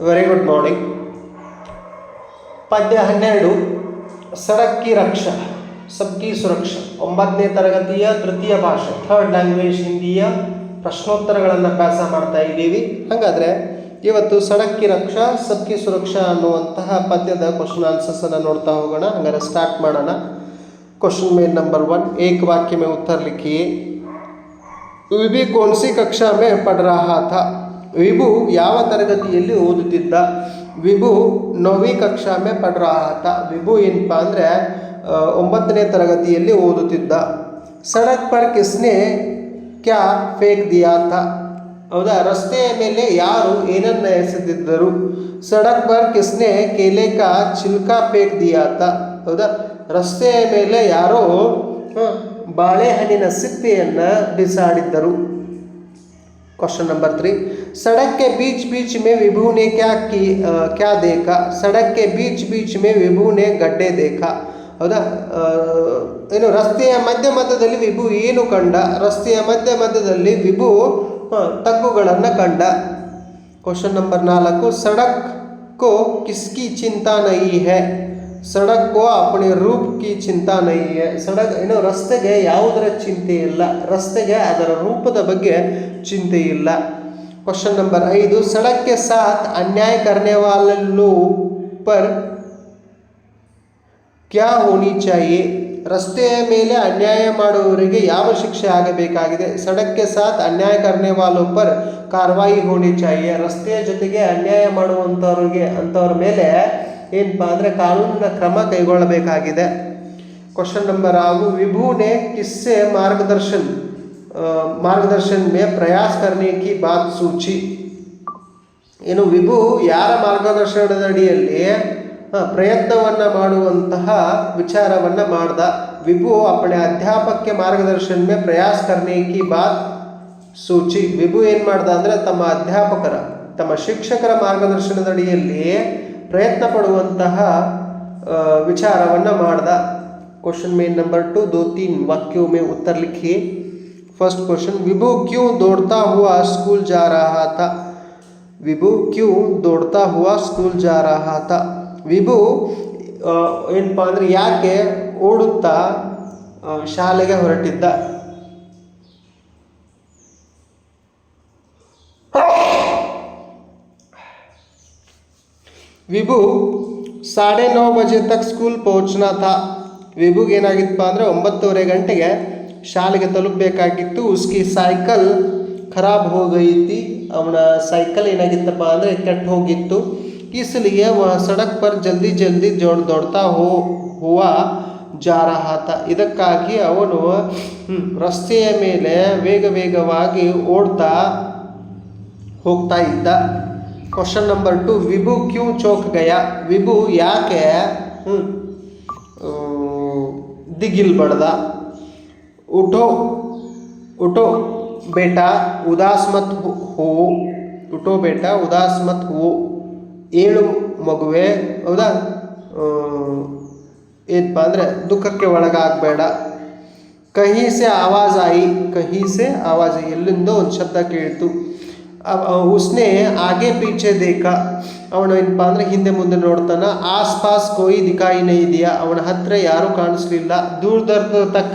Very good morning ಪದ್ಯ ಹನ್ನೆರಡು ಸಡಕ್ಕಿ ರಕ್ಷಾ ಸಬ್ಕಿ ಸುರಕ್ಷಾ ಒಂಬತ್ತನೇ ತರಗತಿಯ ತೃತೀಯ ಭಾಷೆ ಥರ್ಡ್ ಲ್ಯಾಂಗ್ವೇಜ್ ಹಿಂದಿಯ ಪ್ರಶ್ನೋತ್ತರಗಳನ್ನು ಅಭ್ಯಾಸ ಮಾಡ್ತಾ ಇದ್ದೀವಿ ಹಾಗಾದರೆ ಇವತ್ತು ಸಡಕ್ಕಿ ರಕ್ಷಾ ಸಬ್ಕಿ ಸುರಕ್ಷಾ ಅನ್ನುವಂತಹ ಪದ್ಯದ ಕ್ವಶನ್ ಆನ್ಸರ್ಸನ್ನು ನೋಡ್ತಾ ಹೋಗೋಣ ಹಾಗಾದ್ರೆ ಸ್ಟಾರ್ಟ್ ಮಾಡೋಣ ಕ್ವಶನ್ ಮೇನ್ ನಂಬರ್ वन एक वाक्य में उत्तर लिखिए ವಿಭು कौन सी कक्षा में पढ़ रहा था ವಿಭು ಯಾವ ತರಗತಿಯಲ್ಲಿ ಓದುತ್ತಿದ್ದ? ವಿಭು ನೋವಿ ಕಕ್ಷಾ ಮೇ ಪಡ್ರಾತ ವಿಭು ಏನಪ್ಪ ಅಂದರೆ ಒಂಬತ್ತನೇ ತರಗತಿಯಲ್ಲಿ ಓದುತ್ತಿದ್ದ. ಸಡಕ್ ಪರ್ ಕಿಸ್ನೆ ಕ್ಯಾ ಫೇಕ್ ದಿಯಾತ ಹೌದಾ? ರಸ್ತೆಯ ಮೇಲೆ ಯಾರು ಏನನ್ನು ಎಸೆದಿದ್ದರು? ಸಡಕ್ ಪರ್ ಕಿಸ್ನೆ ಕೇಲೇಕ ಚಿಲ್ಕಾ ಫೇಕ್ ದಿಯಾತ ಹೌದಾ? ರಸ್ತೆಯ ಮೇಲೆ ಯಾರೋ ಬಾಳೆಹಣ್ಣಿನ ಸಿಪ್ಪೆಯನ್ನು ಬಿಸಾಡಿದ್ದರು. क्वेश्चन नंबर थ्री सड़क के बीच बीच में विभू ने क्या की अ, क्या देखा सड़क के बीच बीच में विभू ने गड्ढे देखा ಹೌದಾ ಆ, ಏನು ರಸ್ತೆಯ ಮಧ್ಯ ಮಧ್ಯದಲ್ಲಿ ವಿಭು ಏನು ಕಂಡ ರಸ್ತೆಯ ಮಧ್ಯ ಮಧ್ಯದಲ್ಲಿ ವಿಭು ಆ, ತಗ್ಗುಗಳನ್ನು ಕಂಡ ಕ್ವಶನ್ ನಂಬರ್ ನಾಲ್ಕು ಸಡಕ್ ಕೋ ಕಿಸ್ಕಿ ಚಿಂತಾ ನಹಿ ಹೈ ಸಡಕ್ ಕೋ ಅಪನೆ ರೂಪ್ ಕಿ ಚಿಂತಾ ಹೈ ಸಡಕ್ ಏನು ರಸ್ತೆಗೆ ಯಾವುದರ ಚಿಂತೆ ಇಲ್ಲ. ರಸ್ತೆಗೆ ಅದರ ರೂಪದ ಬಗ್ಗೆ ಚಿಂತೆ ಇಲ್ಲ. ಕ್ವಶನ್ ನಂಬರ್ ಐದು, ಸಡಕ್ಕೆ ಸಾಥ್ ಅನ್ಯಾಯ ಕರ್ನೆ ವಾಲೆ ಪರ್ ಕ್ಯಾ ಹೋನಿ ಚಾಹಿಯೆ ರಸ್ತೆಯ ಮೇಲೆ ಅನ್ಯಾಯ ಮಾಡುವವರಿಗೆ ಯಾವ ಶಿಕ್ಷೆ ಆಗಬೇಕಾಗಿದೆ? ಸಡಕ್ಕೆ ಸಾತ್ ಅನ್ಯಾಯ ಕರ್ನೆ ವಾಲೋ ಪರ್ ಕಾರ್ವಾಯಿ ಹೋನಿ ಚಾಹಿಯೆ ರಸ್ತೆಯ ಜೊತೆಗೆ ಅನ್ಯಾಯ ಮಾಡುವಂಥವ್ರಿಗೆ ಅಂಥವ್ರ ಮೇಲೆ ಏನಪ್ಪ ಅಂದರೆ ಕಾನೂನಿನ ಕ್ರಮ ಕೈಗೊಳ್ಳಬೇಕಾಗಿದೆ. ಕ್ವಶನ್ ನಂಬರ್ ಹಾಗೂ ವಿಭೂನೆ ಕಿಸ್ಸೆ ಮಾರ್ಗದರ್ಶನ್ ಮಾರ್ಗದರ್ಶನ್ ಮೇ ಪ್ರಯಾಸ ಕರ್ಣಿಕಿ ಬಾತ್ ಸೂಚಿ. ಏನು, ವಿಭು ಯಾರ ಮಾರ್ಗದರ್ಶನದಡಿಯಲ್ಲಿ ಪ್ರಯತ್ನವನ್ನು ಮಾಡುವಂತಹ ವಿಚಾರವನ್ನು ಮಾಡ್ದ. ವಿಭು ಅಪಣೆ ಅಧ್ಯಾಪಕ್ಕೆ ಮಾರ್ಗದರ್ಶನ ಮೇ ಪ್ರಯಾಸ ಕರ್ನೆ ಬಾತ್ ಸೂಚಿ. ವಿಭು ಏನು ಮಾಡ್ದ ಅಂದರೆ, ತಮ್ಮ ಅಧ್ಯಾಪಕರ, ತಮ್ಮ ಶಿಕ್ಷಕರ ಮಾರ್ಗದರ್ಶನದಡಿಯಲ್ಲಿ ಪ್ರಯತ್ನ ಪಡುವಂತಹ ವಿಚಾರವನ್ನು ಮಾಡ್ದ. ಕ್ವಶನ್ ಮೇನ್ ನಂಬರ್ ಟು ದೋ ತೀನ್ ವಾಕ್ಯೋ ಮೇ ಉತ್ತರ ಲಿಖಿ ಫಸ್ಟ್ ಕ್ವಶನ್ ವಿಭು ಕ್ಯೂ ದೊಡ್ತಾ ಹುವಾ ಸ್ಕೂಲ್ ಜಾ ರಹಾ ತಾ? ವಿಭು ಕ್ಯೂ ದೊಡ್ತಾ ಹುವಾ ಸ್ಕೂಲ್ ಜಾ ರಹಾ ತಾ? ವಿಭು ಏನಪ್ಪ ಅಂದರೆ ಯಾಕೆ ಓಡುತ್ತಾ ಶಾಲೆಗೆ ಹೊರಟಿದ್ದ? ವಿಭು, ಸಾಡೆ ನೌ ಬಜೆ ತಕ್ ಸ್ಕೂಲ್ ಪಹಂಚನಾ ತಾ ವಿಭುಗೆ ಏನಾಗಿತ್ತಪ್ಪ ಅಂದರೆ ಒಂಬತ್ತುವರೆ ಗಂಟೆಗೆ ಶಾಲೆಗೆ ತಲುಪಬೇಕಾಗಿತ್ತು. ಉಸ್ಕಿ ಸೈಕಲ್ ಖರಾಬ್ ಹೋಗೈತಿ. ಅವನ ಸೈಕಲ್ ಏನಾಗಿತ್ತಪ್ಪ ಅಂದರೆ ಕೆಟ್ಟು ಹೋಗಿತ್ತು. ಇಸ್ಲಿಗೆ ಸಡಕ್ ಪರ್ ಜಲ್ದಿ ಜಲ್ದಿ ಜೋಡ್ ದೊಡ್ತಾ ಹೋ ಹೂವ ಜಾರಹಾತ ಇದಕ್ಕಾಗಿ ಅವನು ರಸ್ತೆಯ ಮೇಲೆ ವೇಗ ವೇಗವಾಗಿ ಓಡ್ತಾ ಹೋಗ್ತಾ ಇದ್ದ. ಕ್ವಶನ್ ನಂಬರ್ ಟು ವಿಭು ಕ್ಯೂ ಚೋಕ್ ಗಯ ವಿಭು ಯಾಕೆ? ಆ, ದಿಗಿಲ್ ಬಡ್ದ. ಉಠೋ ಉಟೋ ಬೇಟಾ ಉದಾಸ್ ಮತ್ ಹೋ- ಉಟೋ ಬೇಟ ಉದಾಸ್ ಮತ್ ಹೋ. ಏಳು ಮಗುವೆ. ಹೌದಾ? ಏನಪ್ಪ ಅಂದರೆ ದುಃಖಕ್ಕೆ ಒಳಗಾಗಬೇಡ. ಕಹಿ ಸೆ ಆವಾಜ್ ಆಯಿ ಕಹಿ ಆವಾಜ್ ಎಲ್ಲಿಂದೋ ಒಂದು ಶಬ್ದ ಕೇಳಿತು. ಉಸ್ನೆ ಆಗೆ ಪೀಛೆ ದೇಖ ಅವನು ಏನಪ್ಪ ಅಂದರೆ ಹಿಂದೆ ಮುಂದೆ ನೋಡ್ತಾನ ಆಸ್ ಪಾಸ್ ಕೋಯಿ ದಿಕಾಯಿ ನಹಿ ದಿಯಾ ಅವನ ಹತ್ರ ಯಾರೂ ಕಾಣಿಸ್ಲಿಲ್ಲ ದೂರ ದೂರದ ತಕ್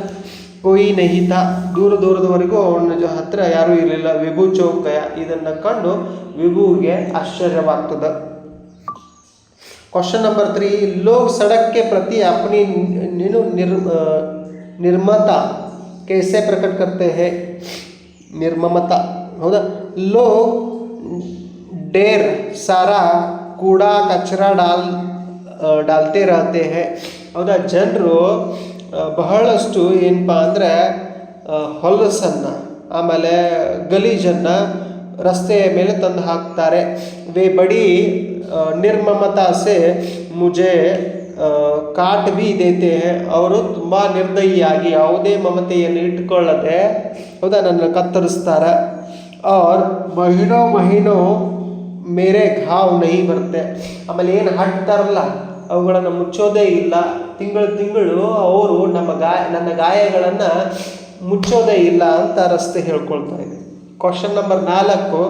ಕೋಯಿ ನಹಿ ತಾ ದೂರ ದೂರದವರೆಗೂ ಅವನ ಜೊ- ಹತ್ರ ಯಾರೂ ಇರಲಿಲ್ಲ ವಿಭು ಚೌಕಯ ಇದನ್ನು ಕಂಡು ವಿಭುಗೆ ಆಶ್ಚರ್ಯವಾಗ್ತದೆ क्वेश्चन नंबर थ्री लोग सड़क के प्रति अपनी निनु निर अ, निर्मता कैसे प्रकट करते हैं निर्ममता ಹೌದಾ? ಲೋ, ಡೇರ್, ಸಾರಾ, ಕೂಡ, ಕಚ್ರ ಡಾಲ್ ಡಾಲ್ತೆ ರಹತೆ ಹೇ. ಹೌದಾ? ಜನರು ಬಹಳಷ್ಟು ಏನಪ್ಪ ಅಂದರೆ ಹೊಲಸನ್ನು, ಆಮೇಲೆ ಗಲೀಜನ್ನು ರಸ್ತೆಯ ಮೇಲೆ ತಂದು ಹಾಕ್ತಾರೆ. ವೇ ಬಡಿ ನಿರ್ಮಮತಾ ಸೆ ಮುಜೆ ಕಾಟ್ ಬಿ ದೇತೆ ಅವರು ತುಂಬ ನಿರ್ದಯಿಯಾಗಿ ಯಾವುದೇ ಮಮತೆಯನ್ನು ಇಟ್ಕೊಳ್ಳದೆ, ಹೌದಾ? ನನ್ನ ಕತ್ತರಿಸ್ತಾರೆ. ಅವ್ರು ಮಹಿನೋ ಮಹಿನೋ ಮೇರೆ ಘಾವ್ ನೈ ಬರುತ್ತೆ ಆಮೇಲೆ ಏನು ಹಟ್ತಾರಲ್ಲ ಅವುಗಳನ್ನು ಮುಚ್ಚೋದೇ ಇಲ್ಲ ತಿಂಗಳು ತಿಂಗಳು ಅವರು ನಮ್ಮ ಗಾಯ ನನ್ನ ಗಾಯಗಳನ್ನು ಮುಚ್ಚೋದೇ ಇಲ್ಲ ಅಂತ ರಸ್ತೆ ಹೇಳ್ಕೊಳ್ತಾ ಇದೆ ಕ್ವಶನ್ ನಂಬರ್ ನಾಲ್ಕು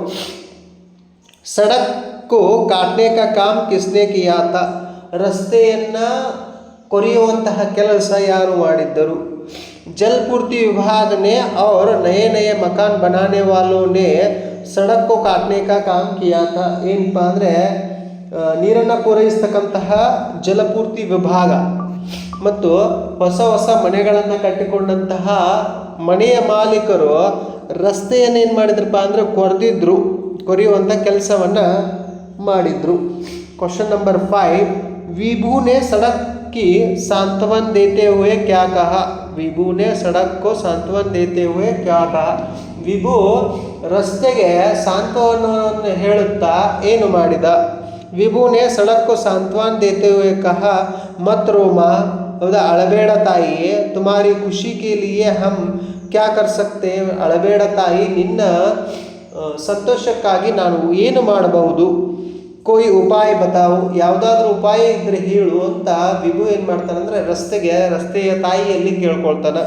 ಸಡಕ್ಕು ಕಾಟ್ನೆ ಕಾ ಕಾಮ್ ಕಿಸ್ನೆ ಕಿಯಾತ ರಸ್ತೆಯನ್ನು ಕೊರೆಯುವಂತಹ ಕೆಲಸ ಯಾರು ಮಾಡಿದ್ದರು जलपूर्ति विभाग ने और नए नए मकान बनाने वालों ने सड़क को काटने का काम किया था ಏನಪ್ಪ ಅಂದರೆ ನೀರನ್ನು ಪೂರೈಸ್ತಕ್ಕಂತಹ ಜಲಪೂರ್ತಿ ವಿಭಾಗ ಮತ್ತು ಹೊಸ ಹೊಸ ಮನೆಗಳನ್ನು ಕಟ್ಟಿಕೊಂಡಂತಹ ಮನೆಯ ಮಾಲೀಕರು ರಸ್ತೆಯನ್ನು ಏನು ಮಾಡಿದ್ರಪ್ಪ ಅಂದರೆ ಕೊರೆದಿದ್ರು ಕೊರೆಯುವಂಥ ಕೆಲಸವನ್ನು ಮಾಡಿದ್ರು ಕ್ವಶನ್ ನಂಬರ್ फाइव विभू ने सड़क कि सांत्वन देते हुए क्या कहा? विभु ने सड़क को सांत्वन देते हुए क्या कहा? ವಿಭು ರಸ್ತೆಗೆ ಸಾಂತ್ವನವನ್ನು ಹೇಳುತ್ತಾ ಏನು ಮಾಡಿದ? ವಿಭುನೇ ಸಡಕ್ಕು ಸಾಂತ್ವನ ದೇತೆ ಹುವೆ ಕಹ, ಮತ್ ರೋಮ, ಹೌದಾ? ಅಳಬೇಡ ತಾಯಿ ತುಮಾರಿ ಖುಷಿ ಕೆ ಹಮ್, ಕ್ಯಾ ಕರ್ ಸಕ್ತೆ? ಅಳಬೇಡ ತಾಯಿ, ನಿನ್ನ ಸಂತೋಷಕ್ಕಾಗಿ ನಾನು ಏನು ಮಾಡಬಹುದು? ಕೋಯಿ ಉಪಾಯ ಬತಾವು ಯಾವುದಾದ್ರೂ ಉಪಾಯ ಇದ್ರೆ ಹೇಳು ಅಂತ ವಿಭು ಏನು ಮಾಡ್ತಾನೆ ಅಂದರೆ ರಸ್ತೆಗೆ ರಸ್ತೆಯ ತಾಯಿಯಲ್ಲಿ ಕೇಳ್ಕೊಳ್ತಾನೆ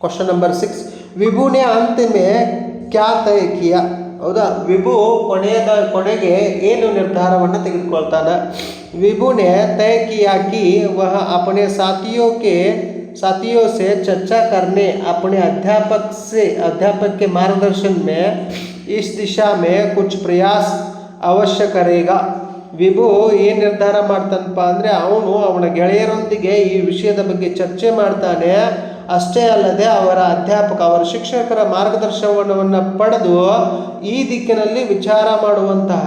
ಕ್ವಶನ್ ನಂಬರ್ ಸಿಕ್ಸ್ ವಿಭುನೆ ಅಂತ್ ಮೇ ಕ್ಯಾ ತಯ ಕಿಯ ಹೌದಾ ವಿಭು ಕೊನೆಯದ ಕೊನೆಗೆ ಏನು ನಿರ್ಧಾರವನ್ನು ತೆಗೆದುಕೊಳ್ತಾನೆ ವಿಭುನೆ ತಯ किया कि वह अपने साथियों के साथियों से चर्चा करने अपने अध्यापक से अध्यापक के मार्गदर्शन में इस दिशा में कुछ प्रयास ಅವಶ್ಯ ಕರೇಗ ವಿಭು ಏನು ನಿರ್ಧಾರ ಮಾಡ್ತಾನಪ್ಪ ಅಂದರೆ ಅವನು ಅವನ ಗೆಳೆಯರೊಂದಿಗೆ ಈ ವಿಷಯದ ಬಗ್ಗೆ ಚರ್ಚೆ ಮಾಡ್ತಾನೆ. ಅಷ್ಟೇ ಅಲ್ಲದೆ ಅವರ ಅಧ್ಯಾಪಕ, ಅವರ ಶಿಕ್ಷಕರ ಮಾರ್ಗದರ್ಶನವನ್ನು ಪಡೆದು ಈ ದಿಕ್ಕಿನಲ್ಲಿ ವಿಚಾರ ಮಾಡುವಂತಹ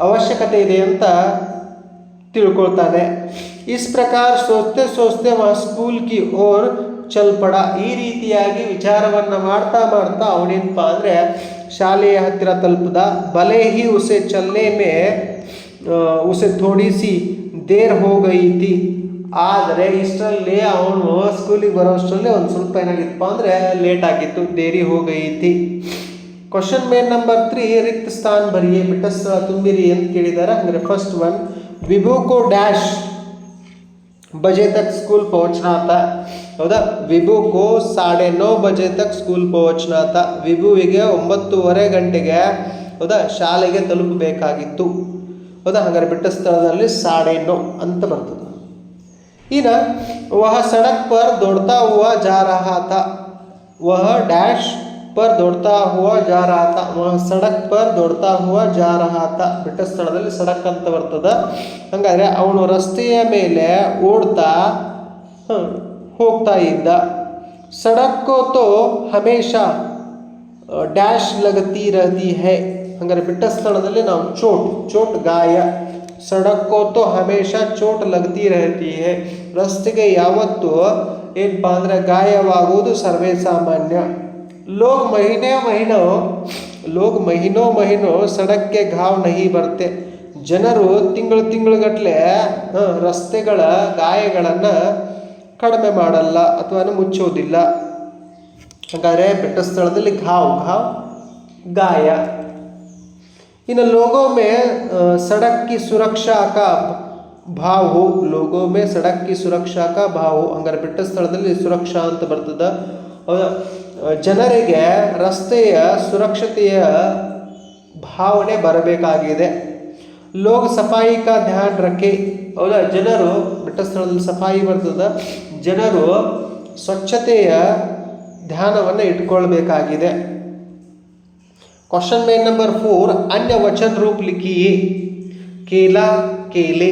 ಅವಶ್ಯಕತೆ ಇದೆ ಅಂತ ತಿಳ್ಕೊಳ್ತಾನೆ. ಇಸ್ ಪ್ರಕಾರ ಸೋಚ್ತೆ ಸೋಚ್ತೆ ವ ಸ್ಕೂಲ್ ಕಿ ಓರ್ ಚಲ್ಪಡ. ಈ ರೀತಿಯಾಗಿ ವಿಚಾರವನ್ನು ಮಾಡ್ತಾ ಮಾಡ್ತಾ ಅವನೇನಪ್ಪ ಅಂದರೆ ಶಾಲೆಯ ಹತ್ತಿರ ತಲುಪಿದ. ಭಲೆ ಹಿ ಉಸೆ ಚಲ್ಲೆ ಮೇ ಉಸೆ ಥೋಡಿಸಿ ದೇರ್ ಹೋಗೈತಿ. ಆದರೆ ಇಷ್ಟರಲ್ಲಿ ಅವನು ಸ್ಕೂಲಿಗೆ ಬರೋ ಅಷ್ಟರಲ್ಲಿ ಒಂದು ಸ್ವಲ್ಪ ಏನಾಗಿತ್ತಪ್ಪ ಅಂದರೆ ಲೇಟ್ ಆಗಿತ್ತು, ದೇರಿ ಹೋಗೈತಿ. ಕ್ವಶನ್ ಮೇನ್ ನಂಬರ್ ತ್ರೀ ರಿಕ್ತ ಸ್ಥಾನ ಬರಿಯೇ ಬಿಟ್ಟ ತುಂಬಿರಿ ಅಂತ ಕೇಳಿದ್ದಾರೆ ಅಂದರೆ ಫಸ್ಟ್ ಒನ್ ವಿಭೂಕೋ ಡ್ಯಾಶ್ ಬಜೆ ತಕ್ ಸ್ಕೂಲ್ ಪಹುಂಚನಾ ಹೌದಾ? ವಿಭು ಕೋ ಸಾಡೆ ನೋ ಬಜೆ ತಕ್ ಸ್ಕೂಲ್ ಪೋಚನಾ ತ ವಿಭುವಿಗೆ ಒಂಬತ್ತೂವರೆ ಗಂಟೆಗೆ, ಹೌದಾ, ಶಾಲೆಗೆ ತಲುಪಬೇಕಾಗಿತ್ತು. ಹೌದಾ? ಹಂಗಾರೆ ಬಿಟ್ಟ ಸ್ಥಳದಲ್ಲಿ ಸಾಡೆ ನೋ ಅಂತ ಬರ್ತದೆ. ಇನ್ನು ವಹ ಸಡಕ್ ಪರ್ ದೊಡ್ತಾ ಹುವ ಜಾರಹಾತ. ವಹ ಡ್ಯಾಶ್ ಪರ್ ದೊಡ್ತಾ ಹುವ ಜಾರಹಾತ. ವಹ ಸಡಕ್ ಪರ್ ದೊಡ್ತಾ ಹುವ ಜಾರಹಾತ. ಬಿಟ್ಟ ಸ್ಥಳದಲ್ಲಿ ಸಡಕ್ ಅಂತ ಬರ್ತದೆ. ಹಂಗಾದ್ರೆ ಅವನು ರಸ್ತೆಯ ಮೇಲೆ ಓಡ್ತಾ ಹೋಗ್ತಾ ಇದ್ದ. ಸಡಕ್ಕೋ ತೋ ಹಮೇಶಾ ಡ್ಯಾಶ್ ಲಗತಿ ರಹತಿ ಹೇ, ಹಂಗಾರೆ ಬಿಟ್ಟ ಸ್ಥಳದಲ್ಲಿ ನಾವು ಚೋಟ್ ಚೋಟ್ ಗಾಯ. ಸಡಕ್ಕೋ ತೋ ಹಮೇಶ, ಚೋಟ್ ಲಗತಿ ರಹತಿ ಹೇ. ರಸ್ತೆಗೆ ಯಾವತ್ತು ಏನಪ್ಪ ಅಂದರೆ ಗಾಯವಾಗುವುದು ಸರ್ವೇ ಸಾಮಾನ್ಯ. ಲೋಗ್ ಮಹಿನೇ ಮಹಿನೋ, ಲೋಗ್ ಮಹಿನೋ ಮಹಿನೋ ಸಡಕ್ಕೆ ಘಾವ್ ನಹಿ ಬರ್ತೆ. ಜನರು ತಿಂಗಳು ತಿಂಗಳುಗಟ್ಟಲೆ ರಸ್ತೆಗಳ ಗಾಯಗಳನ್ನು ಕಡಿಮೆ ಮಾಡಲ್ಲ ಅಥವಾ ಮುಚ್ಚೋದಿಲ್ಲ ಹಾಗಾದರೆ ಬೆಟ್ಟ ಸ್ಥಳದಲ್ಲಿ ಘಾವ್ ಘಾವ್, ಗಾಯ. ಇನ್ನು ಲೋಗೋ ಮೇ ಸಡಕ್ ಕಿ ಸುರಕ್ಷಾ ಕಾ ಭಾವು. ಹೋ ಲೋಗೋ ಮೇ ಸಡಕ್ ಕಿ ಸುರಕ್ಷಾ ಭಾವ್. ಹಂಗಾರೆ ಬೆಟ್ಟ ಸ್ಥಳದಲ್ಲಿ ಸುರಕ್ಷಾ ಅಂತ ಬರ್ತದ. ಜನರಿಗೆ ರಸ್ತೆಯ ಸುರಕ್ಷತೆಯ ಭಾವನೆ ಬರಬೇಕಾಗಿದೆ. ಲೋಗ ಸಫಾಯಿ ಕಾ ಧ್ಯಾನ್ ರಖೆ ಹೌದಾ? ಜನರು ಬೆಟ್ಟ ಸ್ಥಳದಲ್ಲಿ ಸಫಾಯಿ ಬರ್ತದ. ಜನರು ಸ್ವಚ್ಛತೆಯ ಧ್ಯಾನವನ್ನು ಇಟ್ಕೊಳ್ಬೇಕಾಗಿದೆ. ಕ್ವಶನ್ ಮೇನ್ ನಂಬರ್ ಫೋರ್ ಅನ್ಯ ವಚನ ರೂಪ್ ಲಿಖಿ ಕೇಲಾ, ಕೇಲೆ.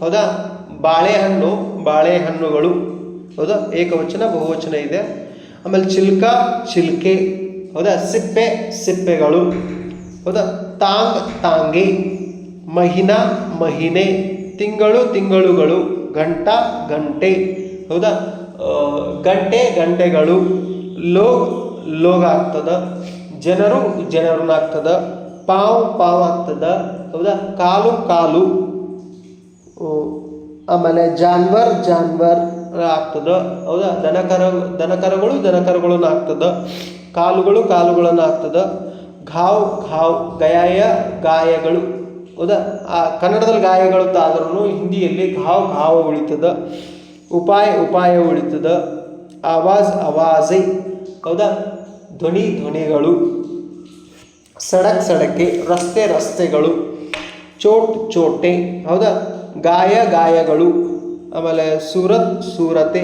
ಹೌದಾ? ಬಾಳೆಹಣ್ಣು, ಬಾಳೆಹಣ್ಣುಗಳು. ಹೌದಾ? ಏಕವಚನ, ಬಹುವಚನ ಇದೆ. ಆಮೇಲೆ ಚಿಲ್ಕ, ಚಿಲ್ಕೆ. ಹೌದಾ? ಸಿಪ್ಪೆ, ಸಿಪ್ಪೆಗಳು. ಹೌದಾ? ತಾಂಗ್, ತಾಂಗೆ. ಮಹಿನಾ ಮಹಿನೆ, ತಿಂಗಳು ತಿಂಗಳುಗಳು, ಗಂಟ ಗಂಟೆ, ಹೌದಾ? ಗಂಟೆ ಗಂಟೆಗಳು, ಲೋಗ್ ಲೋಗ್ ಆಗ್ತದ ಜನರು ಜನರನ್ನಾಗ್ತದ ಪಾವು ಪಾವ್ ಆಗ್ತದ ಹೌದಾ? ಕಾಲು ಕಾಲು ಆಮೇಲೆ ಜಾನ್ವರ್ ಜಾನ್ವರ್ ಆಗ್ತದ, ಹೌದಾ? ದನಕರ, ದನಕರಗಳು ದನಕರಗಳನ್ನು ಆಗ್ತದ ಕಾಲುಗಳು ಕಾಲುಗಳನ್ನು ಆಗ್ತದ ಘಾವ್ ಘಾವ್, ಗಯಾಯ ಗಾಯಗಳು ಹೌದಾ? ಆ ಕನ್ನಡದಲ್ಲಿ ಗಾಯಗಳು ಅಂತ ಆದ್ರೂ ಹಿಂದಿಯಲ್ಲಿ ಘಾವ್ ಘಾವ ಉಳಿತದ, ಉಪಾಯ ಉಪಾಯ ಉಳಿತದ, ಆವಾಜ್ ಅವಾಜೈ ಹೌದಾ? ಧ್ವನಿ ಧ್ವನಿಗಳು, ಸಡಕ್ ಸಡಕೆ, ರಸ್ತೆ ರಸ್ತೆಗಳು, ಚೋಟ್ ಚೋಟೆ, ಹೌದಾ? ಗಾಯ ಗಾಯಗಳು, ಆಮೇಲೆ ಸೂರತ್ ಸೂರತೆ,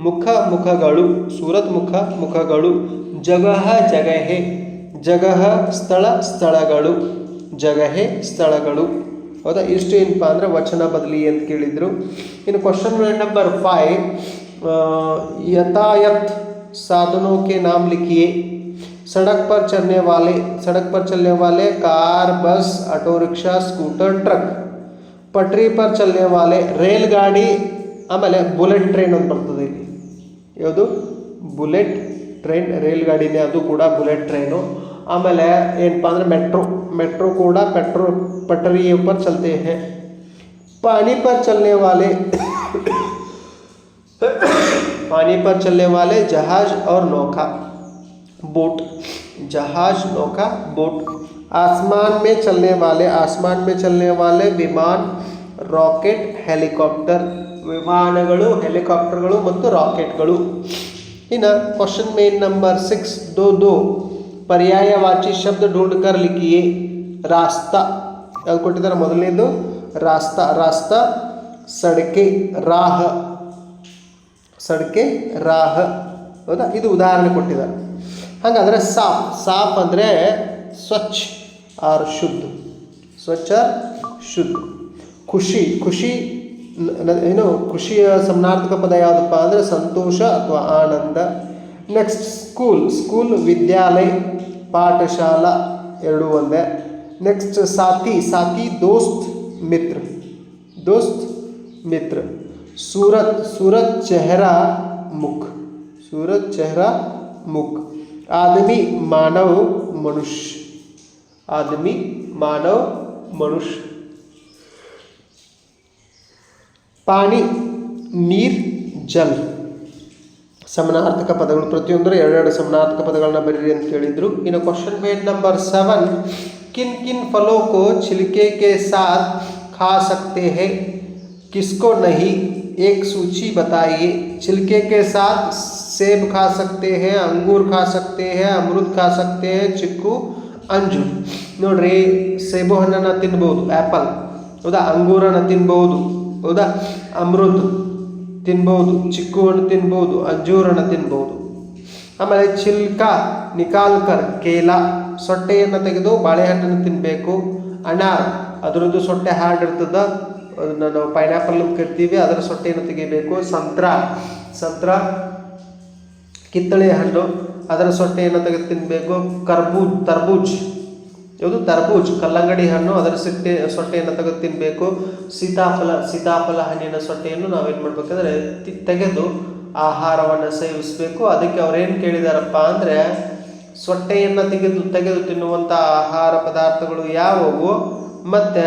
ಮುಖ ಮುಖಗಳು, ಸೂರತ್ ಮುಖ ಮುಖಗಳು, ಜಗಹ ಜಗಹೆ, ಜಗಹ ಸ್ಥಳ ಸ್ಥಳಗಳು ಜಗಹೆ ಸ್ಥಳಗಳು ಹೌದಾ ಇಷ್ಟು ಏನಪ್ಪ ಅಂದರೆ ವಚನ ಬದಲಿ ಅಂತ ಕೇಳಿದರು ಇನ್ನು ಕ್ವಶನ್ ನಂಬರ್ ಫೈವ್ ಯಥಾಯತ್ साधनों के नाम लिखिए सड़क पर चलने वाले सड़क पर चलने वाले car bus auto rickshaw scooter truck ಪಟ್ರಿ ಪರ್ ಚಲನೆ ವಾಲೆ ರೇಲ್ಗಾಡಿ ಆಮೇಲೆ ಬುಲೆಟ್ ಟ್ರೈನ್ ಅಂತ ಬರ್ತದೆ ಇಲ್ಲಿ ಯಾವುದು ಬುಲೆಟ್ ಟ್ರೈನ್ ರೇಲ್ಗಾಡಿನೇ ಅದು ಕೂಡ ಬುಲೆಟ್ ಟ್ರೈನು ಆಮೇಲೆ ಏನಪ್ಪ ಅಂದರೆ ಮೆಟ್ರೋ ಮೆಟ್ರೋ ಕೂಡ ಪೆಟ್ರೋ ಪಟರಿ ऊपर चलते हैं पानी पर चलने वाले पानी पर चलने वाले जहाज और नौका बोट जहाज नौका बोट आसमान में चलने वाले आसमान में चलने वाले विमान ರಾಕೆಟ್ ಹೆಲಿಕಾಪ್ಟರ್ ವಿಮಾನಗಳು ಹೆಲಿಕಾಪ್ಟರ್ಗಳು ಮತ್ತು ರಾಕೆಟ್ಗಳು ಇನ್ನು ಕ್ವಶನ್ ಮೇನ್ ನಂಬರ್ ಸಿಕ್ಸ್ ದೋ ದೋ ಪರ್ಯಾಯವಾಚಿ ಶಬ್ದ ಢೂಂಢಕರ್ ಲಿಖಿಯೆ ರಾಸ್ತ. ಯಾವ್ದು ಕೊಟ್ಟಿದ್ದಾರೆ? ಮೊದಲನೇದು ರಾಸ್ತಾ. ರಾಸ್ತಾ, ಸಡಕೆ, ರಾಹ. ಸಡಕೆ, ರಾಹ. ಹೌದಾ? ಇದು ಉದಾಹರಣೆ ಕೊಟ್ಟಿದ್ದಾರೆ. ಹಾಗಾದರೆ ಸಾಫ್. ಸಾಫ್ ಅಂದರೆ ಸ್ವಚ್ಛ ಆರ್ ಶುದ್ಧ. ಸ್ವಚ್ಛ ಶುದ್ಧ. ಖುಷಿ. ಖುಷಿ ಏನು? ಖುಷಿಯ ಸಮನಾರ್ಥಕ ಪದ ಯಾವುದಪ್ಪ ಅಂದರೆ ಸಂತೋಷ ಅಥವಾ ಆನಂದ. ನೆಕ್ಸ್ಟ್ ಸ್ಕೂಲ್ ಸ್ಕೂಲ್ ವಿದ್ಯಾಲಯ ಪಾಠಶಾಲಾ ಎರಡೂ ಒಂದೇ ನೆಕ್ಸ್ಟ್ ಸಾಥಿ ಸಾಥಿ ದೋಸ್ತ್ ಮಿತ್ರ दोस्त मित्र सूरत सूरत चेहरा मुख सूरत चेहरा मुख आदमी मानव मनुष्य आदमी मानव मनुष्य ಪಾಣಿ ನೀರ್ ಜಲ್ ಸಮನಾರ್ಥಕ ಪದಗಳು ಪ್ರತಿಯೊಂದರ ಎರಡೆರಡು ಸಮನಾರ್ಥಕ ಪದಗಳನ್ನ ಬರೀರಿ ಅಂತ ಹೇಳಿದ್ರು ಇನ್ನು ಕ್ವಶನ್ ಮೇನ್ ನಂಬರ್ ಸೆವೆನ್ किन किन फलों को छिलके के साथ खा सकते हैं किसको नहीं एक सूची बताइए छिलके के साथ सेब खा सकते हैं अंगूर खा सकते हैं अमरूद खा सकते हैं ಚಿಕ್ಕು ಅಂಜೂರ್ ನೋಡ್ರಿ ಸೇಬು ಹಣ್ಣನ್ನು ತಿನ್ಬೋದು ಆ್ಯಪಲ್ ಹೌದಾ ಅಂಗೂರನ್ನು ತಿನ್ಬೋದು ಹೌದಾ ಅಮೃತ್ ತಿನ್ಬೋದು ಚಿಕ್ಕು ಹಣ್ಣು ತಿನ್ಬೋದು ಹಣ್ಣು ತಿನ್ಬೋದು. ಆಮೇಲೆ ಚಿಲ್ಕ, ನಿಕಾಲ್ಕರ್, ಕೇಲ, ಸೊಟ್ಟೆಯನ್ನು ತೆಗೆದು ಬಾಳೆಹಣ್ಣನ್ನು ತಿನ್ನಬೇಕು ಅನಾರ್, ಅದರದ್ದು ಸೊಟ್ಟೆ ಹಾರ್ಡ್ ಇರ್ತದ, ಅದನ್ನು ನಾವು ಪೈನಾಪಲ್ ಕರಿತೀವಿ ಅದರ ಸೊಟ್ಟೆಯನ್ನು ತೆಗಿಬೇಕು. ಸಂತ್ರ ಸಂತ್ರ, ಕಿತ್ತಳೆ ಹಣ್ಣು, ಅದರ ಸೊಟ್ಟೆಯನ್ನು ತೆಗೆದು ತಿನ್ನಬೇಕು ಕರ್ಬೂಜ್, ತರ್ಬೂಜ್. ಯಾವುದು ತರಬೂಜ್, ಕಲ್ಲಂಗಡಿ ಹಣ್ಣು, ಅದರ ಸಿಟ್ಟೆ, ಸೊಟ್ಟೆಯನ್ನು ತೆಗೆದು ತಿನ್ನಬೇಕು ಸೀತಾಫಲ ಸೀತಾಫಲ ಹಣ್ಣಿನ ಸೊಟ್ಟೆಯನ್ನು ನಾವೇನು ಮಾಡಬೇಕಂದ್ರೆ ತೆಗೆದು ಆಹಾರವನ್ನು ಸೇವಿಸಬೇಕು. ಅದಕ್ಕೆ ಅವ್ರೇನು ಕೇಳಿದಾರಪ್ಪ ಅಂದರೆ, ಸೊಟ್ಟೆಯನ್ನು ತೆಗೆದು ತೆಗೆದು ತಿನ್ನುವಂಥ ಆಹಾರ ಪದಾರ್ಥಗಳು ಯಾವುವು? ಮತ್ತು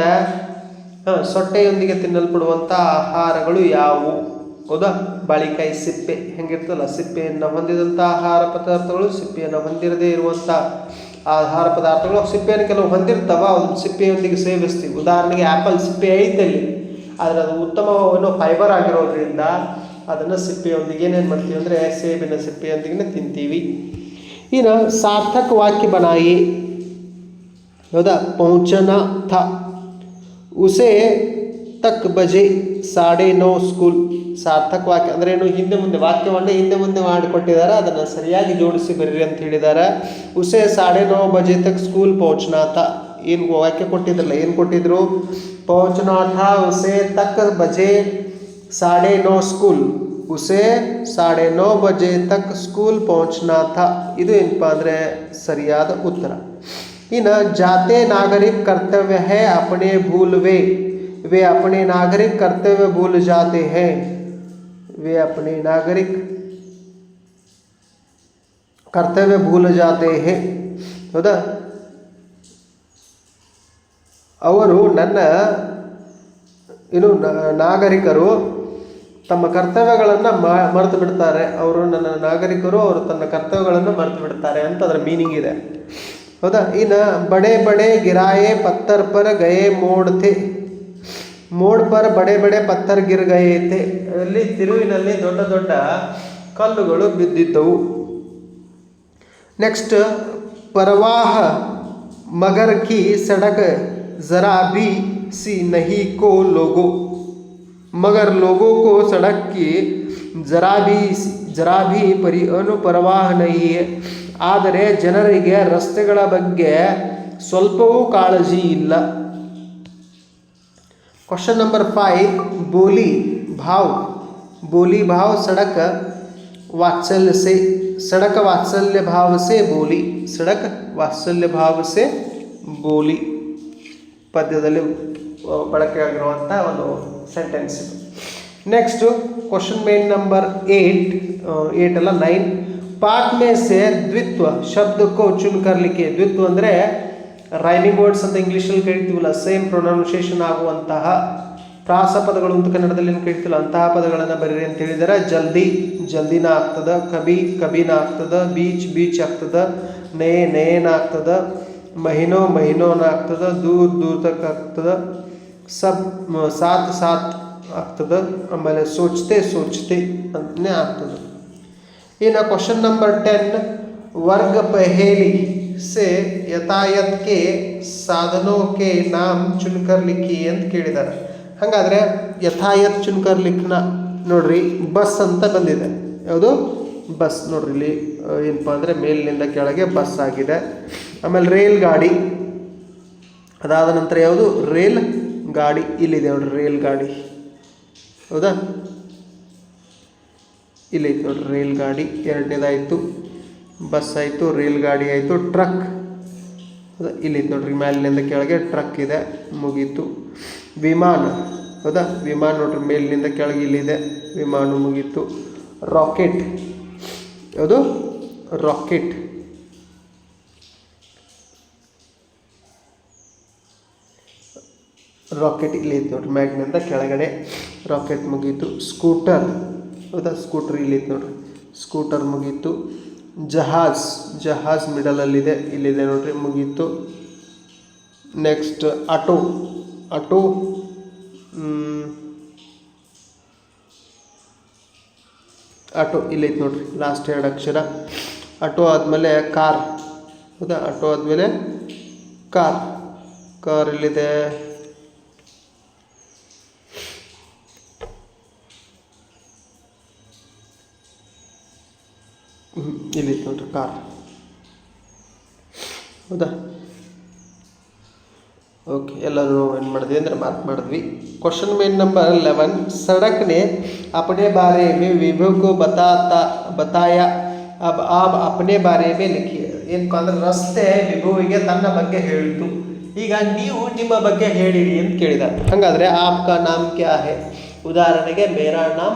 ಸೊಟ್ಟೆಯೊಂದಿಗೆ ತಿನ್ನಲ್ಪಡುವಂಥ ಆಹಾರಗಳು ಯಾವುವು ಹೌದಾ? ಬಾಳಿಕಾಯಿ ಸಿಪ್ಪೆ ಹೆಂಗಿರ್ತಲ್ಲ ಸಿಪ್ಪೆಯನ್ನು ಹೊಂದಿದಂಥ ಆಹಾರ ಪದಾರ್ಥಗಳು, ಸಿಪ್ಪೆಯನ್ನು ಹೊಂದಿರದೇ ಇರುವಂಥ ಆಹಾರ ಪದಾರ್ಥಗಳು ಸಿಪ್ಪೆಯನ್ನು ಕೆಲವು ಹೊಂದಿರ್ತಾವೆ, ಅದು ಸಿಪ್ಪೆಯೊಂದಿಗೆ ಸೇವಿಸ್ತೀವಿ. ಉದಾಹರಣೆಗೆ ಆ್ಯಪಲ್ ಸಿಪ್ಪೆ ಐತಲ್ಲಿ, ಆದರೆ ಅದು ಉತ್ತಮ ಫೈಬರ್ ಆಗಿರೋದ್ರಿಂದ ಅದನ್ನು ಸಿಪ್ಪೆಯೊಂದಿಗೆ ಏನೇನು ಮಾಡ್ತೀವಿ ಅಂದರೆ ಸೇಬಿನ ಸಿಪ್ಪೆಯೊಂದಿಗೆ ತಿಂತೀವಿ. ಇನ್ನು ಸಾರ್ಥಕ ವಾಕ್ಯ ಬನಾಯಿ, ಹೌದಾ? ಪೌಂಚನ ಥ ಉಸೆ ತಕ್ ಬಜೆ ಸಾಡೆ ನೋ ಸ್ಕೂಲ್. ಸಾರ್ಥಕ ವಾಕ್ಯ ಅಂದರೆ ಏನು? ಹಿಂದೆ ಮುಂದೆ, ವಾಕ್ಯವನ್ನು ಹಿಂದೆ ಮುಂದೆ ಮಾಡಿಕೊಟ್ಟಿದ್ದಾರೆ. ಅದನ್ನು ಸರಿಯಾಗಿ ಜೋಡಿಸಿ ಬರ್ರಿ ಅಂತ ಹೇಳಿದ್ದಾರೆ. ಉಸೆ ಸಾಡೆ ನೋ ಬಜೆ ತಕ್ ಸ್ಕೂಲ್ ಪೌಚ್ನಾಥ. ಏನು ವಾಕ್ಯ ಕೊಟ್ಟಿದ್ರಲ್ಲ, ಏನು ಕೊಟ್ಟಿದ್ರು? ಪೌಚ್ನಾಥ, ಉಸೆ ತಕ್ ಬಜೆ ಸಾಡೆ ನೋ ಸ್ಕೂಲ್. ಉಸೆ ಸಾಡೆ ನೋ ಬಜೆ ತಕ್ ಸ್ಕೂಲ್ ಪೌಚ್ನಾಥ. ಇದು ಏನಪ್ಪ ಅಂದರೆ ಸರಿಯಾದ ಉತ್ತರ. ಇನ್ನು ಜಾತೆ ನಾಗರಿಕ ಕರ್ತವ್ಯ ಹೇ ಅಪಣೆ ಭೂಲ್ವೆ. वे अपने नागरिक कर्तव्य भूल जाते हैं वे अपने नागरिक कर्तव्य भूल जाते हैं ಹೌದಾ ಅವರು ನನ್ನ ಏನು ನ- ನಾಗರಿಕರು ತಮ್ಮ ಕರ್ತವ್ಯಗಳನ್ನು ಮರೆತು ಬಿಡ್ತಾರೆ ಅವರು ನನ್ನ ನಾಗರಿಕರು ಅವರು ತನ್ನ ಕರ್ತವ್ಯಗಳನ್ನು ಮರೆತು ಬಿಡ್ತಾರೆ ಅಂತ ಅದರ ಮೀನಿಂಗ್ ಇದೆ ಹೌದಾ ಇನ್ನು ಬಡೆ ಬಡೆ ಗಿರಾಯೆ ಪತ್ತರ್ ಪರ ಗಯೆ ಮೋಡ್ ಥೆ ಮೋಡ್ ಪರ ಬಡೆ ಬಡೆ ಪತ್ತರ್ ಗಿರ್ ಗಯೆ ಥೆ ಅಲ್ಲಿ ತಿರುವಿನಲ್ಲಿ ದೊಡ್ಡ ದೊಡ್ಡ ಕಲ್ಲುಗಳು ಬಿದ್ದಿದ್ದವು ನೆಕ್ಸ್ಟ್ ಪರವಾಹ मगर की सड़क जरा भी सी नहीं को लोगों मगर लोगों को सड़क की जरा भी ಜರಾ ಭಿ ಪರಿ ಅನುಪರವಾಹ ನಹಿ ಆದರೆ ಜನರಿಗೆ ರಸ್ತೆಗಳ ಬಗ್ಗೆ ಸ್ವಲ್ಪವೂ ಕಾಳಜಿ ಇಲ್ಲ क्वेश्चन नंबर फाइव बोली भाव बोली भाव सड़क वात्सल्य से सड़क वात्सल्य भाव से बोली सड़क वात्सल्य भाव से बोली ಪದ್ಯದಲ್ಲಿ ಆ, ಬಳಕೆಯಾಗಿರುವಂಥ ಒಂದು ಸೆಂಟೆನ್ಸ್ ಇದು ನೆಕ್ಸ್ಟು ಕ್ವಶನ್ ಮೇನ್ ನಂಬರ್ ಏಟ್ ಏಟ್ ಅಲ್ಲ ನೈನ್ ಪಾಕ್ ಮೇ ಸೆ ದ್ವಿತ್ವ ಶಬ್ದಕ್ಕೂ ಚುನ್ ಕರ್ಲಿಕ್ಕೆ ದ್ವಿತ್ವ ಅಂದರೆ ರೈಮಿಂಗ್ ವರ್ಡ್ಸ್ ಅಂತ ಇಂಗ್ಲೀಷಲ್ಲಿ ಕೇಳ್ತೀವಲ್ಲ ಸೇಮ್ ಪ್ರೊನೌನ್ಸಿಯೇಷನ್ ಆಗುವಂತಹ ಪ್ರಾಸ ಪದಗಳು ಅಂತ ಕನ್ನಡದಲ್ಲಿ ಏನು ಕೇಳ್ತಿಲ್ಲ, ಅಂತಹ ಪದಗಳನ್ನು ಬರೀರಿ ಅಂತ ಹೇಳಿದರೆ. ಜಲ್ದಿ, ಜಲ್ದಿನ ಆಗ್ತದ ಕಬಿ ಕಬಿನ ಆಗ್ತದ, ಬೀಚ್ ಬೀಚ್ ಆಗ್ತದ, ನೇ, ನೇನ ಆಗ್ತದ, ಮಹಿನೋ, ಮಹಿನೋನ ಆಗ್ತದ, ದೂರ, ದೂರ್ ತಕ್ಕ ಆಗ್ತದ, ಸಬ್ ಸಾತ್ ಸಾತ್ ಆಗ್ತದ, ಆಮೇಲೆ ಸೋಚ್ತೆ ಸೋಚ್ತೆ ಅಂತಲೇ ಆಗ್ತದೆ. ಇನ್ನು ಕ್ವಶನ್ ನಂಬರ್ ಟೆನ್ ವರ್ಗ ಪಹೇಲಿ. से ಯಥಾಯತ್ ಕೆ ಸಾಧನೋ ಕೆ ನಾಮ್ ಚುನ್ಕರ್ ಲಿಖಿ ಅಂತ ಕೇಳಿದ್ದಾರೆ ಹಾಗಾದರೆ ಯಥಾಯತ್ ಚುನ್ಕರ್ ಲಿಖನ ನೋಡ್ರಿ, ಬಸ್ ಅಂತ ಬಂದಿದೆ. ಯಾವುದು? ಬಸ್ ನೋಡ್ರಿ ಇಲ್ಲಿ ಏನಪ್ಪ ಅಂದರೆ ಮೇಲಿನಿಂದ ಕೆಳಗೆ ಬಸ್ ಆಗಿದೆ. ಆಮೇಲೆ ರೈಲ್ ಗಾಡಿ ಅದಾದ ನಂತರ ಯಾವುದು? ರೈಲ್ ಗಾಡಿ ಇಲ್ಲಿದೆ ನೋಡ್ರಿ ರೈಲ್ ಗಾಡಿ ಹೌದಾ? ಇಲ್ಲೈತೆ ನೋಡ್ರಿ ರೈಲ್ ಗಾಡಿ ಎರಡನೇದಾಯಿತು. ಬಸ್ ಆಯಿತು ರೈಲ್ ಗಾಡಿ ಆಯಿತು ಟ್ರಕ್ ಹೌದಾ? ಇಲ್ಲೈತೆ ನೋಡ್ರಿ, ಮೇಲಿನಿಂದ ಕೆಳಗೆ ಟ್ರಕ್ ಇದೆ, ಮುಗೀತು. ವಿಮಾನ. ಹೌದಾ? ವಿಮಾನ ನೋಡ್ರಿ, ಮೇಲಿನಿಂದ ಕೆಳಗೆ ಇಲ್ಲಿದೆ, ವಿಮಾನ ಮುಗೀತು. ರಾಕೆಟ್ ಯಾವುದು? ರಾಕೆಟ್ ರಾಕೆಟ್ ಇಲ್ಲಿ ಐತೆ ನೋಡ್ರಿ ಮ್ಯಾಗ್ನಿಂದ ಕೆಳಗಡೆ ರಾಕೆಟ್ ಮುಗೀತು. ಸ್ಕೂಟರ್ ಹೌದಾ? ಸ್ಕೂಟರ್ ಇಲ್ಲಿ ಐತೆ ನೋಡ್ರಿ. ಸ್ಕೂಟರ್ ಮುಗೀತು. ಜಹಾಜ್ ಜಹಾಜ್ ಮಿಡಲಲ್ಲಿದೆ ಇಲ್ಲಿದೆ ನೋಡ್ರಿ, ಮುಗೀತು. ನೆಕ್ಸ್ಟ್ ಆಟೋ ಆಟೋ ಆಟೋ ಇಲ್ಲೈತೆ ನೋಡ್ರಿ ಲಾಸ್ಟ್ ಎರಡು ಅಕ್ಷರ. ಆಟೋ ಆದಮೇಲೆ ಕಾರ್ ಹೌದಾ? ಆಟೋ ಆದಮೇಲೆ ಕಾರ್ ಕಾರ್ ಇಲ್ಲಿದೆ. ಹ್ಞೂ ಇಲ್ಲಿ ನೋಡ್ರಿ ಕಾರ್ ಹೌದಾ? ಓಕೆ ಎಲ್ಲರೂ ಏನು ಮಾಡಿದ್ವಿ ಅಂದರೆ ಮಾತು ಮಾಡಿದ್ವಿ. ಕ್ವಶನ್ ಮೇನ್ ನಂಬರ್ ಲೆವೆನ್ ಸಡಕ್ನೆ ಅಪನೆ ಬಾರೆ ಮೇ ವಿಭುಗು ಬತಾತ, ಬತಾಯ, ಅಬ್, ಆಬ್ ಅಪನೆ ಬಾರೆ ಮೇ ಲಿಖಿ ಏನಪ್ಪ ಅಂದ್ರೆ ರಸ್ತೆ ವಿಭುವಿಗೆ ತನ್ನ ಬಗ್ಗೆ ಹೇಳಿತು. ಈಗ ನೀವು ನಿಮ್ಮ ಬಗ್ಗೆ ಹೇಳಿರಿ ಅಂತ ಕೇಳಿದ. ಹಾಗಾದರೆ ಆಪ್ಕ ನಾಮ್ ಕ್ಯಾ ಹೇ? ಉದಾಹರಣೆಗೆ, ಮೇರಾ ನಾಮ್,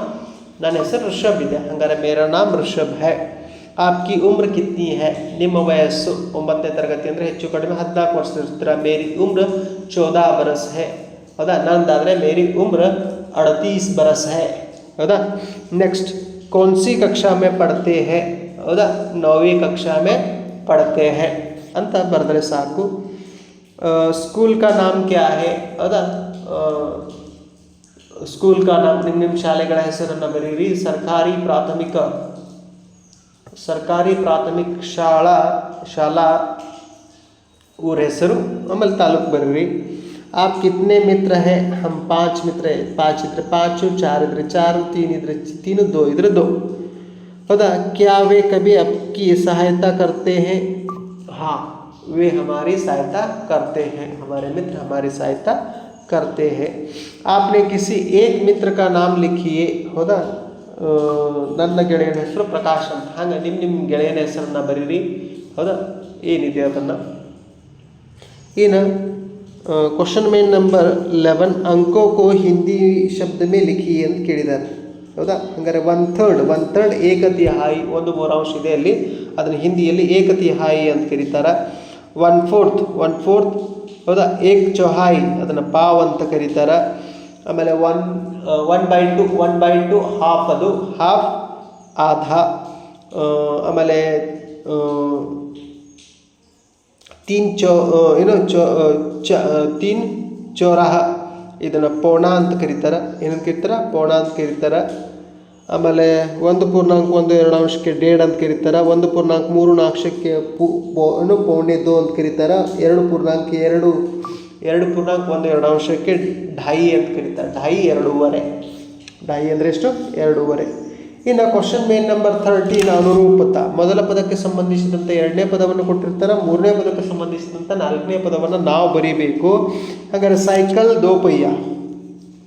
ನನ್ನ ಹೆಸರು ಋಷಭ್ ಇದೆ. ಹಂಗಾರೆ ಮೇರಾ ನಾಮ್ ಋಷಭ್ ಹೇ. ಆಪ್ಕಿ ಉಮ್ರ ಕಿತ್ನಿ ಹೈ ನಿಮ್ಮ ವಯಸ್ಸು ಒಂಬತ್ತನೇ ತರಗತಿ ಅಂದರೆ ಹೆಚ್ಚು ಕಡಿಮೆ ಹದಿನಾಲ್ಕು ವರ್ಷ ಇರ್ತೀರ ಮೇರಿ ಉಮ್ರ ಚೌದಾ ಬರಸ್ ಹೈ ಹೌದಾ? ನಂದಾದರೆ ಮೇರಿ ಉಮ್ರ ಅಡತೀಸ್ ಬರಸ್ ಹೈ ಹೌದಾ? ನೆಕ್ಸ್ಟ್ ಕೌನ್ಸಿ ಕಕ್ಷಾ ಮೇ ಪಡ್ತೆ ಹೈ ಹೌದಾ? ನೌವಿ ಕಕ್ಷಾ ಮೇ ಪಡ್ತೆ ಹೈ ಅಂತ ಬರೆದ್ರೆ ಸಾಕು. ಸ್ಕೂಲ್ ಕಾ ನಾಮ್ ಕ್ಯಾ ಹೈ ಹೌದಾ? ಆ, ಸ್ಕೂಲ್ ಕಾ ನಾಮ್ ನಿಮ್ಮ ನಿಮ್ಮ ಶಾಲೆಗಳ ಹೆಸರನ್ನು ಬರೀರಿ. ಸರ್ಕಾರಿ ಪ್ರಾಥಮಿಕ ಸರ್ಕಾರಿ ಪ್ರಾಥಮಿಕ ಶಾಲಾ ಶಾಲಾ ಊರ ಹೆಸರು ಆಮೇಲೆ ತಾಲೂಕು ಬರೀರಿ आप कितने मित्र हैं हम पांच मित्र हैं पांच इधर पाँचು चार इधर चार तीन इधर तीन दो इधर दो हौदा क्या वे कभी आपकी सहायता करते हैं हाँ वे हमारी सहायता करते हैं हमारे मित्र हमारी सहायता करते हैं आपने किसी एक मित्र का नाम लिखिए ಹೌದಾ ಆ, ನನ್ನ ಗೆಳೆಯನ ಹೆಸರು ಪ್ರಕಾಶ್ ಅಂತ. ಹಂಗೆ ನಿಮ್ಮ ನಿಮ್ಮ ಗೆಳೆಯನ ಹೆಸರನ್ನ ಬರೀರಿ. ಹೌದಾ? ಏನಿದೆ ಅದನ್ನು ಏನು ಕ್ವಶನ್ ಮೇನ್ ನಂಬರ್ ಲೆವೆನ್ ಅಂಕೋ ಕೋ ಹಿಂದಿ ಶಬ್ದ ಮೇ ಲಿಖಿ ಅಂತ ಕೇಳಿದ್ದಾರೆ ಹೌದಾ? ಹಂಗಾರೆ ಒನ್ ಥರ್ಡ್ ಒನ್ ಥರ್ಡ್ ಏಕತಿಹಾಯಿ ಒಂದು ಮೂರಾಂಶ ಇದೆ ಅಲ್ಲಿ. ಅದನ್ನು ಹಿಂದಿಯಲ್ಲಿ ಏಕತಿಹಾಯಿ ಅಂತ ಕರೀತಾರೆ. ಒನ್ ಫೋರ್ತ್ ಒನ್ ಫೋರ್ತ್ ಹೌದಾ? ಏಕ್ ಚೊಹಾಯಿ ಅದನ್ನು ಪಾವ್ ಅಂತ ಕರೀತಾರೆ. ಆಮೇಲೆ one one by two one by two half ಅದು ಹಾಫ್ ಆಧ. ಆ, ಆಮೇಲೆ ಆ, ತೀನ್ ಚೋ ಆ, ಏನು ಚೋ ಚ ತೀನ್ ಚೋರಹ. ಇದನ್ನು ಪೋಣ ಅಂತ ಕರೀತಾರೆ. ಏನಂತ ಕರೀತಾರೆ? ಪೋಣ ಅಂತ ಕರೀತಾರೆ. ಆಮೇಲೆ ಒಂದು ಪೂರ್ಣಾಂಕ ಒಂದು ಎರಡು ಅಂಶಕ್ಕೆ ಡೇಡ್ ಅಂತ ಕರೀತಾರೆ. ಒಂದು ಪೂರ್ಣಾಂಕ ಮೂರು ನಾಕ್ಷಕ್ಕೆ ಪೂ ಪೋ- ಏನು ಪೌಣ್ಯದ್ದು ಅಂತ ಕರೀತಾರೆ. ಎರಡು ಪೂರ್ಣಾಂಕ ಎರಡು ಎರಡು ಪೂರ್ಣಾಂಕ ಒಂದು ಎರಡು ಅಂಶಕ್ಕೆ ಢಾಯಿ ಅಂತ ಕರೀತಾರೆ. ಢಾಯಿ ಎರಡೂವರೆ. ಢಾಯಿ ಅಂದರೆ ಎಷ್ಟು? ಎರಡೂವರೆ. ಇನ್ನು ಕ್ವಶನ್ ಮೇನ್ ನಂಬರ್ ಥರ್ಟೀನ್ ಅನುರೂಪತ ಮೊದಲ ಪದಕ್ಕೆ ಸಂಬಂಧಿಸಿದಂತೆ ಎರಡನೇ ಪದವನ್ನು ಕೊಟ್ಟಿರ್ತಾರೆ ಮೂರನೇ ಪದಕ್ಕೆ ಸಂಬಂಧಿಸಿದಂತೆ ನಾಲ್ಕನೇ ಪದವನ್ನು ನಾವು ಬರೀಬೇಕು. ಹಾಗಾದರೆ ಸೈಕಲ್ ದೋಪಯ್ಯ.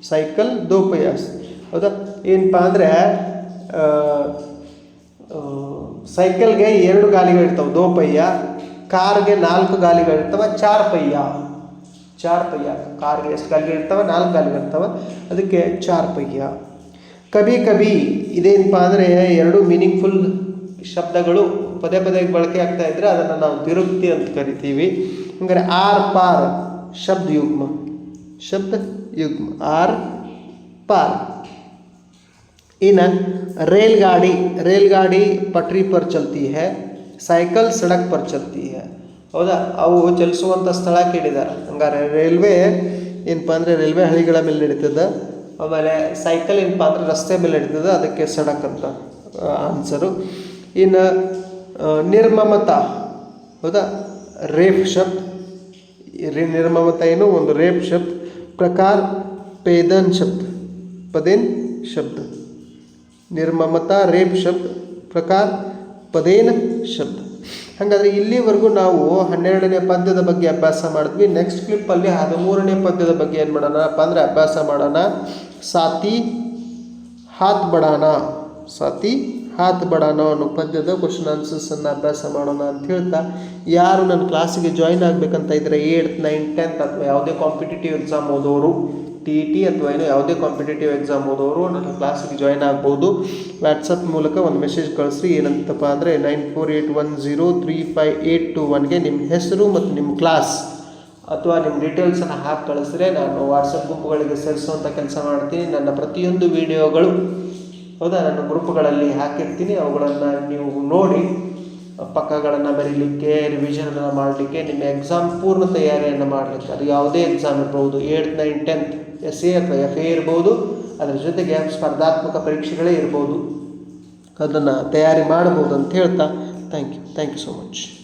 ಸೈಕಲ್ ದೋಪಯ್ಯ. ಹೌದಾ? ಏನಪ್ಪ ಅಂದರೆ ಸೈಕಲ್ಗೆ ಎರಡು ಗಾಲಿಗಳಿರ್ತವೆ. ದೋಪಯ್ಯ ಕಾರ್ಗೆ ನಾಲ್ಕು ಗಾಲಿಗಳಿರ್ತವೆ ಚಾರ್ ಪಯ್ಯ ಚಾರ್ ಪಯ್ಯ ಕಾರ್ಗೆ ಎಷ್ಟು ಗಾಲಿಗಳಿರ್ತವೆ ನಾಲ್ಕು ಗಾಲಿಗಳಿರ್ತವೆ ಅದಕ್ಕೆ ಚಾರ್ ಪಯ್ಯ ಕಬಿ ಕಬಿ ಇದೇನಪ್ಪ ಅಂದರೆ ಎರಡು ಮೀನಿಂಗ್ಫುಲ್ ಶಬ್ದಗಳು ಪದೇ ಪದೇ ಬಳಕೆ ಆಗ್ತಾ ಇದ್ರೆ ಅದನ್ನು ನಾವು ತಿರುಕ್ತಿ ಅಂತ ಕರಿತೀವಿ ಹಂಗಾರೆ ಆರ್ ಪಾರ್ ಶಬ್ದ ಯುಗ್ಮ ಶಬ್ದ ಯುಗ್ಮ ಆರ್ पार इन रेलगाड़ी रेलगाड़ी पटरी पर चलती है ಸೈಕಲ್ ಸಡಕ್ ಪರ್ ಚಲ್ತಿ है ಹೌದಾ? ಅವು ಚಲಿಸುವಂಥ ಸ್ಥಳ ಕೇಳಿದ್ದಾರೆ ಹಂಗಾರೆ ರೈಲ್ವೆ ಏನಪ್ಪ ಅಂದರೆ ರೈಲ್ವೆ ಹಳಿಗಳ ಮೇಲೆ ನಡೀತದೆ? ಆಮೇಲೆ ಸೈಕಲ್ ಏನಪ್ಪ ಅಂದರೆ ರಸ್ತೆ ಮೇಲೆ ನಡೀತದೆ? ಅದಕ್ಕೆ ಸಡಕ್ ಅಂತ ಆನ್ಸರು ಇನ್ನು ನಿರ್ಮಮತ, ಹೌದಾ? ರೇಪ್ ಶಬ್ದ. ನಿರ್ಮಮತ ಏನು? ಒಂದು ರೇಪ್ ಶಬ್ದ. ಪ್ರಕಾರ ಪೇದನ್ ಶಬ್ದ. ಪದೇನ್? ಶಬ್ದ. ನಿರ್ಮಮತ ರೇಪ್ ಶಬ್ದ. ಪ್ರಕಾರ ಪದೇನ? ಶಬ್ದ. ಹಾಗಾದರೆ ಇಲ್ಲಿವರೆಗೂ ನಾವು ಹನ್ನೆರಡನೇ ಪದ್ಯದ ಬಗ್ಗೆ ಅಭ್ಯಾಸ ಮಾಡಿದ್ವಿ. ನೆಕ್ಸ್ಟ್ ಕ್ಲಿಪ್ಪಲ್ಲಿ ಹದಿಮೂರನೇ ಪದ್ಯದ ಬಗ್ಗೆ ಏನು ಮಾಡೋಣಪ್ಪ ಅಂದರೆ ಅಭ್ಯಾಸ ಮಾಡೋಣ. ಸಾತಿ, ಹಾತ್ ಬಡಾಣ. ಸಾತಿ ಹಾತ್ ಬಡ ಅನ್ನೋ ಪದ್ಯದ ಕ್ವಶನ್ ಆನ್ಸರ್ಸನ್ನು ಅಭ್ಯಾಸ ಮಾಡೋಣ ಅಂತ ಹೇಳ್ತಾ, ಯಾರು ನನ್ನ ಕ್ಲಾಸಿಗೆ ಜಾಯಿನ್ ಆಗಬೇಕಂತ ಇದ್ದರೆ ಏಯ್ಟ್ ನೈನ್ ಟೆಂತ್ ಅಥವಾ ಯಾವುದೇ ಕಾಂಪಿಟೇಟಿವ್ ಎಕ್ಸಾಮ್ ಓದೋರು ಟಿ ಟಿ ಅಥವಾ ಏನೋ ಯಾವುದೇ ಕಾಂಪಿಟೇಟಿವ್ ಎಕ್ಸಾಮ್ ಓದೋರು ನನ್ನ ಕ್ಲಾಸಿಗೆ ಜಾಯಿನ್ ಆಗ್ಬೋದು. ವಾಟ್ಸಪ್ ಮೂಲಕ ಒಂದು ಮೆಸೇಜ್ ಕಳಿಸ್ರಿ, ಏನಂತಪ್ಪ ಅಂದರೆ nine four eight one zero three five eight two ಒನ್ಗೆ ನಿಮ್ಮ ಹೆಸರು ಮತ್ತು ನಿಮ್ಮ ಕ್ಲಾಸ್ ಅಥವಾ ನಿಮ್ಮ ಡೀಟೇಲ್ಸನ್ನು ಹಾಕಿ ಕಳಿಸಿದ್ರೆ ನಾನು ವಾಟ್ಸಪ್ ಗುಂಪುಗಳಿಗೆ ಸೇರಿಸುವಂಥ ಕೆಲಸ ಮಾಡ್ತೀನಿ. ನನ್ನ ಪ್ರತಿಯೊಂದು ವಿಡಿಯೋಗಳು ಹೌದಾ? ನಾನು ಗ್ರೂಪ್ಗಳಲ್ಲಿ ಹಾಕಿರ್ತೀನಿ. ಅವುಗಳನ್ನು ನೀವು ನೋಡಿ, ಪಕ್ಕಗಳನ್ನು ಬರೀಲಿಕ್ಕೆ ರಿವಿಷನನ್ನು ಮಾಡಲಿಕ್ಕೆ, ನಿಮ್ಮ ಎಕ್ಸಾಮ್ ಪೂರ್ಣ ತಯಾರಿಯನ್ನು ಮಾಡಲಿಕ್ಕೆ. ಅದು ಯಾವುದೇ ಎಕ್ಸಾಮ್ ಇರ್ಬೋದು. Eight nine tenth S A ಅಥವಾ ಎಫ್ ಎ ಇರ್ಬೋದು. ಅದರ ಜೊತೆಗೆ ಸ್ಪರ್ಧಾತ್ಮಕ ಪರೀಕ್ಷೆಗಳೇ ಇರ್ಬೋದು. ಅದನ್ನು ತಯಾರಿ ಮಾಡ್ಬೋದು ಅಂತ ಹೇಳ್ತಾ thank you thank you so much